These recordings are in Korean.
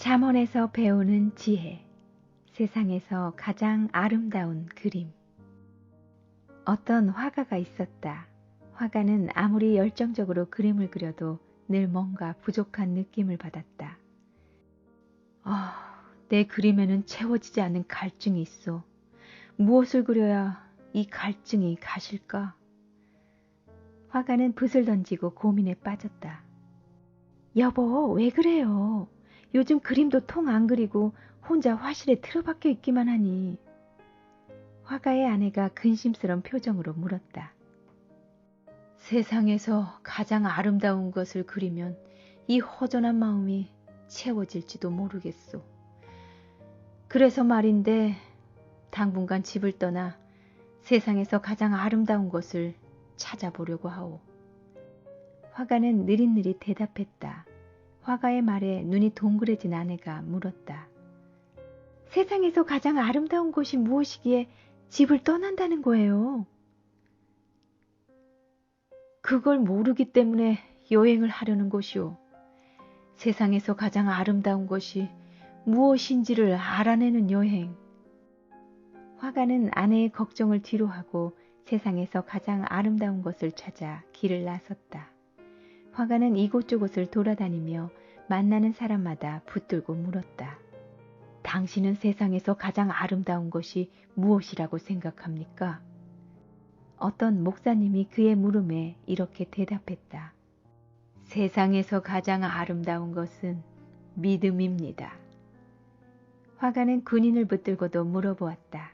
잠언에서 배우는 지혜. 세상에서 가장 아름다운 그림. 어떤 화가가 있었다. 화가는 아무리 열정적으로 그림을 그려도 늘 뭔가 부족한 느낌을 받았다. 아, 내 그림에는 채워지지 않는 갈증이 있어. 무엇을 그려야 이 갈증이 가실까? 화가는 붓을 던지고 고민에 빠졌다. 여보, 왜 그래요? 요즘 그림도 통 안 그리고 혼자 화실에 틀어박혀 있기만 하니. 화가의 아내가 근심스런 표정으로 물었다. 세상에서 가장 아름다운 것을 그리면 이 허전한 마음이 채워질지도 모르겠소. 그래서 말인데 당분간 집을 떠나 세상에서 가장 아름다운 것을 찾아보려고 하오. 화가는 느릿느릿 대답했다. 화가의 말에 눈이 동그래진 아내가 물었다. 세상에서 가장 아름다운 곳이 무엇이기에 집을 떠난다는 거예요? 그걸 모르기 때문에 여행을 하려는 것이오. 세상에서 가장 아름다운 것이 무엇인지를 알아내는 여행. 화가는 아내의 걱정을 뒤로 하고 세상에서 가장 아름다운 것을 찾아 길을 나섰다. 화가는 이곳저곳을 돌아다니며 만나는 사람마다 붙들고 물었다. 당신은 세상에서 가장 아름다운 것이 무엇이라고 생각합니까? 어떤 목사님이 그의 물음에 이렇게 대답했다. 세상에서 가장 아름다운 것은 믿음입니다. 화가는 군인을 붙들고도 물어보았다.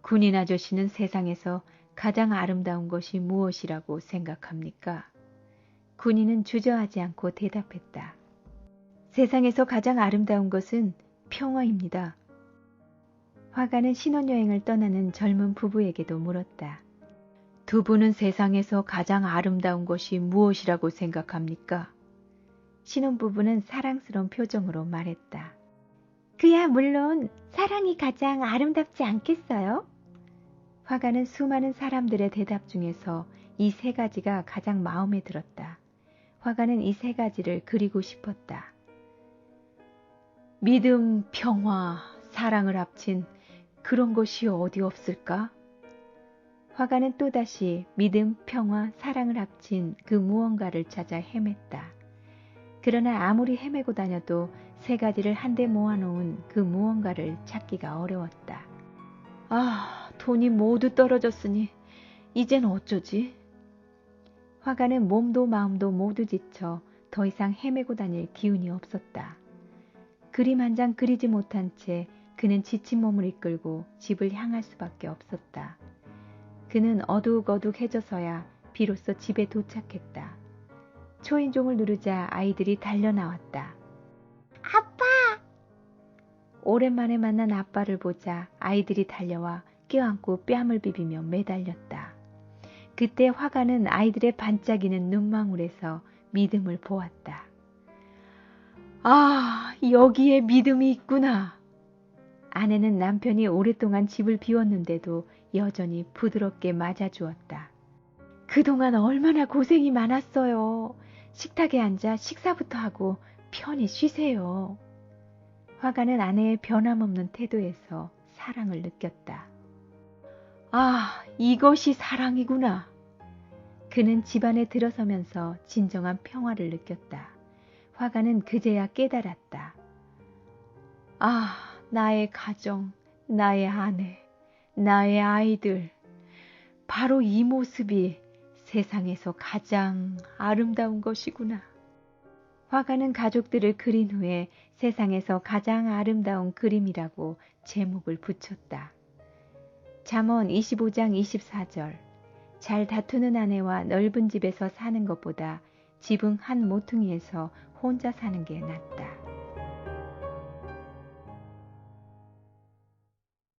군인 아저씨는 세상에서 가장 아름다운 것이 무엇이라고 생각합니까? 군인은 주저하지 않고 대답했다. 세상에서 가장 아름다운 것은 평화입니다. 화가는 신혼여행을 떠나는 젊은 부부에게도 물었다. 두 분은 세상에서 가장 아름다운 것이 무엇이라고 생각합니까? 신혼부부는 사랑스러운 표정으로 말했다. 그야 물론 사랑이 가장 아름답지 않겠어요? 화가는 수많은 사람들의 대답 중에서 이 세 가지가 가장 마음에 들었다. 화가는 이 세 가지를 그리고 싶었다. 믿음, 평화, 사랑을 합친 그런 것이 어디 없을까? 화가는 또다시 믿음, 평화, 사랑을 합친 그 무언가를 찾아 헤맸다. 그러나 아무리 헤매고 다녀도 세 가지를 한데 모아놓은 그 무언가를 찾기가 어려웠다. 아, 돈이 모두 떨어졌으니 이젠 어쩌지? 화가는 몸도 마음도 모두 지쳐 더 이상 헤매고 다닐 기운이 없었다. 그림 한 장 그리지 못한 채 그는 지친 몸을 이끌고 집을 향할 수밖에 없었다. 그는 어둑어둑해져서야 비로소 집에 도착했다. 초인종을 누르자 아이들이 달려나왔다. 아빠! 오랜만에 만난 아빠를 보자 아이들이 달려와 껴안고 뺨을 비비며 매달렸다. 그때 화가는 아이들의 반짝이는 눈망울에서 믿음을 보았다. 아, 여기에 믿음이 있구나. 아내는 남편이 오랫동안 집을 비웠는데도 여전히 부드럽게 맞아주었다. 그동안 얼마나 고생이 많았어요. 식탁에 앉아 식사부터 하고 편히 쉬세요. 화가는 아내의 변함없는 태도에서 사랑을 느꼈다. 아, 이것이 사랑이구나. 그는 집안에 들어서면서 진정한 평화를 느꼈다. 화가는 그제야 깨달았다. 아, 나의 가정, 나의 아내, 나의 아이들. 바로 이 모습이 세상에서 가장 아름다운 것이구나. 화가는 가족들을 그린 후에 세상에서 가장 아름다운 그림이라고 제목을 붙였다. 잠언 25장 24절 잘 다투는 아내와 넓은 집에서 사는 것보다 지붕 한 모퉁이에서 혼자 사는 게 낫다.